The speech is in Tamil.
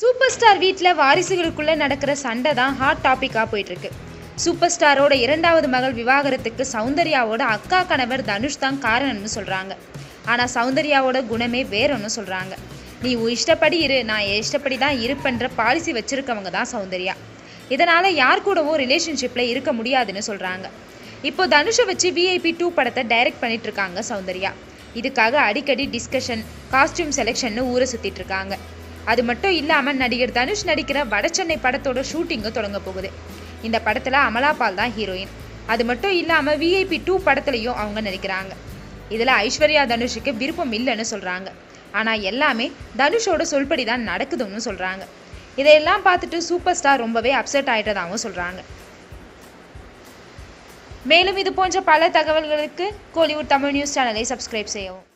சூப்பர் ஸ்டார் வீட்டில் வாரிசுகளுக்குள்ளே நடக்கிற சண்டை தான் ஹாட் டாப்பிக்காக போயிட்டுருக்கு. சூப்பர் ஸ்டாரோட இரண்டாவது மகள் விவாகரத்துக்கு சௌந்தர்யாவோட அக்கா கணவர் தனுஷ் தான் காரணம்னு சொல்கிறாங்க ஆனால் சௌந்தர்யாவோட குணமே வேறொன்னு சொல்கிறாங்க நீ உன் இஷ்டப்படி இரு நான் என் இஷ்டப்படி தான் இருப்பேன்ற பாலிசி வச்சுருக்கவங்க தான் சௌந்தர்யா. இதனால் யார் கூடவும் ரிலேஷன்ஷிப்பில் இருக்க முடியாதுன்னு சொல்கிறாங்க இப்போ தனுஷை வச்சு விஐபி டூ படத்தை டைரக்ட் பண்ணிட்டு இருக்காங்க சௌந்தர்யா. இதுக்காக அடிக்கடி டிஸ்கஷன் காஸ்டியூம் செலெக்ஷன்னு ஊரை சுற்றிட்டுருக்காங்க இருக்காங்க அது மட்டும் இல்லாமல் நடிகர் தனுஷ் நடிக்கிற வடசென்னை படத்தோட ஷூட்டிங்கும் தொடங்க போகுது. இந்த படத்தில் அமலா பால் தான் ஹீரோயின் அது மட்டும் இல்லாமல் விஐபி டூ படத்துலையும் அவங்க நடிக்கிறாங்க. இதில் ஐஸ்வர்யா தனுஷுக்கு விருப்பம் இல்லைன்னு சொல்கிறாங்க ஆனால் எல்லாமே தனுஷோட சொல்படி தான் நடக்குதுன்னு சொல்கிறாங்க இதையெல்லாம் பார்த்துட்டு சூப்பர் ஸ்டார் ரொம்பவே அப்செட் ஆகிட்டதாகவும் சொல்கிறாங்க மேலும் இது போன்ற பல தகவல்களுக்கு கோலிவுட் தமிழ் நியூஸ் சேனலை சப்ஸ்கிரைப் செய்யவும்.